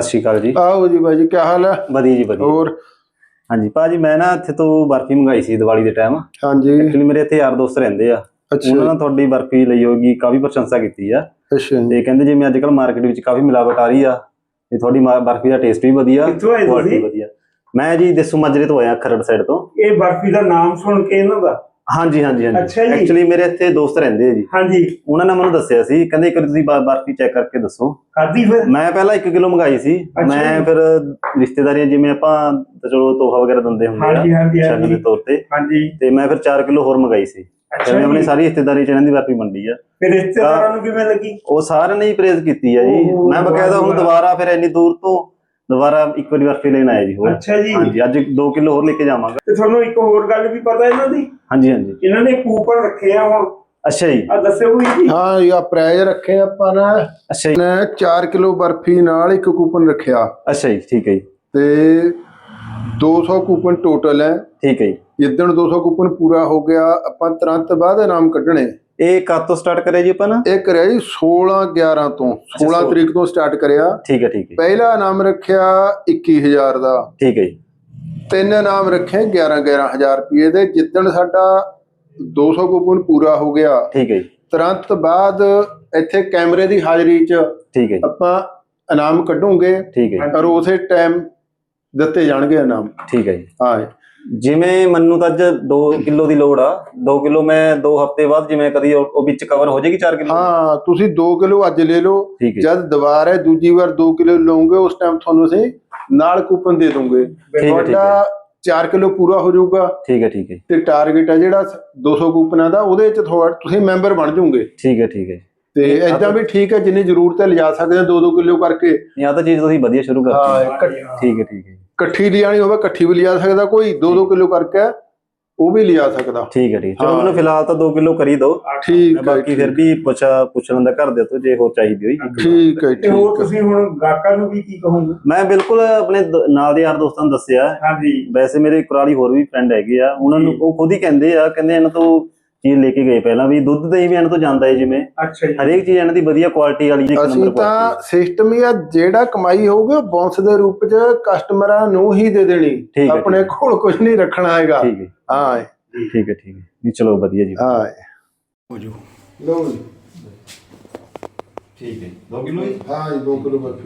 ਸ਼੍ਰੀ ਅਕਾਲ ਜੀ। ਆਓ ਜੀ ਬਾਈ ਜੀ ਕੀ ਹਾਲ ਹੈ? ਵਧੀਆ ਜੀ ਵਧੀਆ। ਹੋਰ? ਹਾਂਜੀ ਭਾਜੀ ਮੈਂ ਨਾ ਇੱਥੇ ਤੋਂ ਬਰਫੀ ਮੰਗਾਈ ਸੀ ਦੀਵਾਲੀ ਦੇ ਟਾਈਮ ਹਾਂਜੀ। ਐਕਚੁਅਲੀ ਮੇਰੇ ਇੱਥੇ ਯਾਰ ਦੋਸਤ ਰਹਿੰਦੇ ਆ। ਉਹਨਾਂ ਨੇ ਤੁਹਾਡੀ ਬਰਫੀ ਲਈ ਹੋਗੀ ਕਾਫੀ ਪ੍ਰਸ਼ੰਸਾ ਕੀਤੀ ਆ। ਅੱਛਾ। ਤੇ ਕਹਿੰਦੇ ਜਿਵੇਂ ਅੱਜ ਕੱਲ ਮਾਰਕੀਟ ਵਿੱਚ ਕਾਫੀ ਮਿਲਾਵਟ ਆ ਰਹੀ ਆ ਤੇ ਤੁਹਾਡੀ ਬਰਫੀ ਦਾ ਟੇਸਟ ਵੀ ਵਧੀਆ ਕੁਆਲਿਟੀ ਤੁਸੀਂ? ਵਧੀਆ। ਮੈਂ ਜੀ ਦੇਸੂ ਮਾਜਰੇ ਤੋਂ ਆਇਆ ਖਰੜ ਸਾਈਡ ਤੋਂ। ਇਹ ਬਰਫੀ ਦਾ ਨਾਮ ਸੁਣ ਕੇ ਇਹਨਾਂ ਦਾ। ਹਾਂਜੀ ਹਾਂਜੀ ਹਾਂਜੀ। ਅੱਛਾ ਜੀ। ਐਕਚੁਅਲੀ ਮੇਰੇ ਇੱਥੇ ਦੋਸਤ ਰਹਿੰਦੇ ਆ ਜੀ। ਹਾਂਜੀ। ਉਹਨਾਂ ਨੇ ਮੈਨੂੰ ਦੱਸਿਆ ਸੀ ਕਹਿੰਦੇ ਇੱਕ ਵਾਰੀ ਤੁਸੀਂ ਬ- ਬਰਫੀ ਚੈੱਕ ਕਰਕੇ ਦੱਸੋ। ਖਾਦੀ ਫਿਰ? ਮੈਂ ਪਹਿਲਾਂ 1 ਕਿਲੋ ਮੰਗਾਈ ਸੀ। ਅੱਛਾ ਮੈਂ ਜੀ। ਫਿਰ ਰਿਸ਼ਤੇਦਾਰੀਆਂ ਜਿਵੇਂ ਆਪਾਂ ਤਾਂ ਚਲੋ ਤੋਹਫਾ ਵਗੈਰਾ ਦਿੰਦੇ ਹੁੰਦੇ ਹਾਂਜੀ ਆ ਹਾਂਜੀ। ਸ਼ਗਨ ਦੇ ਹਾਂਜੀ ਤੌਰ ਤੇ। ਹਾਂਜੀ। ਤੇ ਮੈਂ ਫਿਰ 4 ਕਿਲੋ ਹੋਰ ਮੰਗਾਈ ਸੀ। ਫਿਰ ਅੱਛਾ ਮੈਂ ਆਪਣੀ ਜੀ। ਸਾਰੀ ਰਿਸ਼ਤੇਦਾਰੀ ਚ ਇਹਨਾਂ ਦੀ ਬਰਫੀ ਮੰਡੀ ਆ। ਫਿਰ ਰਿਸ਼ਤੇਦਾਰਾਂ ਨੂੰ ਕਿਵੇਂ ਲੱਗੀ? ਉਹ ਸਾਰਿਆਂ ਨੇ ਹੀ ਪ੍ਰੇਜ਼ ਕੀਤੀ ਆ ਜੀ। ਓਹ, ਮੈਂ ਬਕਾਇਦਾ ਹੁਣ ਵਾਹ। ਦੁਬਾਰਾ ਫਿਰ ਇੰਨੀ ਦੂਰ ਤੋਂ ਦੁਬਾਰਾ ਇੱਕ ਵਾਰੀ ਬਰਫੀ ਲੈਣ ਆਇਆ ਜੀ ਹੋਰ। ਅੱਛਾ ਜੀ। ਹਾਂਜੀ ਅੱਜ 2 ਕਿਲੋ ਹੋਰ ਲੈ ਕੇ ਜਾਵਾਂਗਾ। ਤੇ ਤੁਹਾਨੂੰ ਇੱਕ ਹੋਰ ਗੱਲ ਵੀ ਪਤਾ ਇਹਨਾਂ ਦੀ? ਹਾਂਜੀ ਹਾਂਜੀ। ਇਹਨਾਂ ਨੇ ਕੂਪਨ ਰੱਖੇ ਆ ਹੁਣ। ਅੱਛਾ ਜੀ। ਆ ਦੱਸਿਓ ਵੀ ਜੀ। ਹਾਂ ਇਹ ਪ੍ਰਾਈਜ਼ ਰੱਖੇ ਆਪਾਂ ਨੇ। ਅੱਛਾ ਜੀ। ਨੇ 4 ਕਿਲੋ ਬਰਫੀ ਨਾਲ ਇੱਕ ਕੂਪਨ ਰੱਖਿਆ। ਅੱਛਾ ਜੀ ਠੀਕ ਹੈ ਜੀ। ਤੇ 200 ਕੂਪਨ ਟੋਟਲ ਹੈ। ਠੀਕ ਹੈ ਜੀ। ਜਿੱਦਣ 200 ਕੂਪਨ ਪੂਰਾ ਹੋ ਗਿਆ ਆਪਾਂ ਤੁਰੰਤ ਬਾਅਦ ਇਨਾਮ ਕੱਢਣੇ। ਇਹ ਕਦ ਤੋਂ ਸਟਾਰਟ ਕਰਿਆ ਜੀ ਆਪਾਂ ਨਾ? ਇਹ ਕਰਿਆ ਜੀ 16 11 ਤੋਂ 16 16 ਤਰੀਕ ਤੋਂ ਸਟਾਰਟ ਕਰਿਆ। ਠੀਕ ਹੈ ਠੀਕ ਹੈ। ਪਹਿਲਾ ਇਨਾਮ ਰੱਖਿਆ 21000 ਦਾ। ਠੀਕ ਹੈ ਜੀ। ਤਿੰਨ ਇਨਾਮ ਰੱਖੇ 11 11000 ਰੁਪਏ ਦੇ। ਜਿੱਦਣ ਸਾਡਾ 200 ਕੂਪਨ ਪੂਰਾ ਹੋ ਗਿਆ ਠੀਕ ਹੈ ਜੀ। ਤੁਰੰਤ ਬਾਅਦ ਇੱਥੇ ਕੈਮਰੇ ਦੀ ਹਾਜ਼ਰੀ 'ਚ ਠੀਕ ਹੈ ਆਪਾਂ ਇਨਾਮ ਕੱਢੂਗੇ ਠੀਕ ਹੈ ਔਰ ਉਸੇ ਟਾਈਮ ਦਿੱਤੇ ਜਾਣਗੇ ਇਨਾਮ। ਠੀਕ ਹੈ ਜੀ। ਹਾਂ ਜਿਵੇਂ ਮੈਨੂੰ ਤਾਂ ਅੱਜ 2 ਕਿਲੋ ਦੀ ਲੋੜ ਆ 2 ਕਿਲੋ ਮੈਂ 2 ਹਫ਼ਤੇ ਬਾਅਦ ਜਿਵੇਂ ਕਦੀ ਉਹ ਉਹ ਵਿੱਚ ਕਵਰ ਹੋ ਜਾਏਗੀ 4 ਕਿਲੋ? ਹਾਂ ਤੁਸੀਂ 2 ਕਿਲੋ ਅੱਜ ਲੈ ਲਓ ਠੀਕ ਹੈ ਜਦ ਦੁਬਾਰਾ ਦੂਜੀ ਵਾਰ 2 ਕਿਲੋ ਲਓਗੇ ਉਸ ਟਾਈਮ ਤੁਹਾਨੂੰ ਅਸੀਂ ਨਾਲ ਕੂਪਨ ਦੇ ਦੂੰਗੇ। ਹੈ, ਤੁਹਾਡਾ 4 ਕਿਲੋ ਪੂਰਾ ਹੋ ਜਾਊਗਾ। ਠੀਕ ਹੈ ਠੀਕ ਹੈ। ਤੇ ਟਾਰਗੇਟ ਹੈ ਜਿਹੜਾ 200 ਕੂਪਨਾਂ ਦਾ ਉਹਦੇ ਚ ਥੋੜਾ ਤੁਸੀਂ ਮੈਂਬਰ ਬਣ ਜਾਓਗੇ। ਠੀਕ ਹੈ ਠੀਕ ਹੈ। ਤੇ ਇਹ ਐਦਾਂ ਵੀ ਠੀਕ ਹੈ ਜਿੰਨੀ ਜ਼ਰੂਰਤ ਹੈ ਲਿਜਾ ਸਕਦੇ ਆ 2-2 ਕਿਲੋ ਕਰਕੇ। ਜਾਂ ਤਾਂ ਚੀਜ਼ ਤੁਸੀਂ ਵਧੀਆ ਸ਼ੁਰੂ ਹਾਂ ਕਰਤੀ ਇਕੱਠ- ਠੀਕ ਹੈ ਠੀਕ ਹੈ। ਇਕੱਠੀ ਲਿਜਾਣੀ ਹੋਵੇ ਇਕੱਠੀ ਵੀ ਲਿਜਾ ਸਕਦਾ ਕੋਈ 2-2 ਕਿਲੋ ਕਰਕੇ ਉਹ ਵੀ ਲਿਜਾ ਸਕਦਾ। ਠੀਕ ਹੈ ਠੀਕ ਹੈ। ਚਲੋ। ਮੈਨੂੰ ਫਿਲਹਾਲ ਤਾਂ 2 ਕਿਲੋ ਕਰੀ ਦਿਓ। ਠੀਕ ਹੈ ਬਾਕੀ ਫਿਰ ਵੀ ਪੁੱਛਾ ਪੁੱਛ ਲੈਂਦਾ ਘਰ ਦੇ ਤੋਂ ਜੇ ਹੋਰ ਚਾਹੀਦੀ ਹੋਈ। ਠੀਕ ਹੈ ਤੇ ਹੋਰ ਤੁਸੀਂ ਹੁਣ ਗਾਹਕਾਂ ਨੂੰ ਵੀ ਕੀ ਕਹੋਗੇ? ਮੈਂ ਬਿਲਕੁਲ ਆਪਣੇ ਦ- ਨਾਲ ਦੇ ਯਾਰ ਦੋਸਤਾਂ ਨੂੰ ਦੱਸਿਆ। ਹਾਂਜੀ। ਵੈਸੇ ਮੇਰੇ ਕੁਰਾਲੀ ਹੋਰ ਵੀ ਫਰੈਂਡ ਹੈਗੇ ਆ। ਉਹਨਾਂ ਨੂੰ ਜੀ। ਉਹ ਖੁਦ ਹੀ ਕਹਿੰਦੇ ਆ ਕਹਿੰਦੇ ਇਹਨਾਂ ਤੋਂ ਚੀਜ਼ ਲੈ ਕੇ ਗਏ। ਪਹਿਲਾਂ ਵੀ ਦੁੱਧ ਦਹੀਂ ਵੀ ਇਹਨਾਂ ਤੋਂ ਜਾਂਦਾ ਹੈ ਜਿਵੇਂ। ਅੱਛਾ ਜੀ। ਹਰੇਕ ਚੀਜ਼ ਇਹਨਾਂ ਦੀ ਵਧੀਆ ਕੁਆਲਿਟੀ ਵਾਲੀ ਇੱਕ ਅਸੀਂ ਨੰਬਰ ਤਾਂ ਕੁਆਲਿਟੀ ਸਿਸਟਮ ਹੀ ਆ ਜਿਹੜਾ ਕਮਾਈ ਹੋਊਗੀ ਉਹ ਬੌਂਸ ਦੇ ਰੂਪ ਚ ਕਸਟਮਰਾਂ ਨੂੰ ਹੀ ਦੇ ਦੇਣੀ। ਆਪਣੇ ਕੋਲ ਕੁਝ ਨਹੀਂ ਰੱਖਣਾ ਹੈਗਾ। ਠੀਕ ਹੈ। ਹਾਂ। ਠੀਕ ਹੈ ਠੀਕ ਹੈ। ਨਹੀਂ ਚਲੋ ਵਧੀਆ ਜੀ। ਹਾਂ। ਹੋ ਜੂ। ਲਓ ਜੀ। ਠੀਕ ਹੈ। 2 ਕਿਲੋ ਹਾਂ ਜੀ 2 ਕਿਲੋ ਬਰਫੀ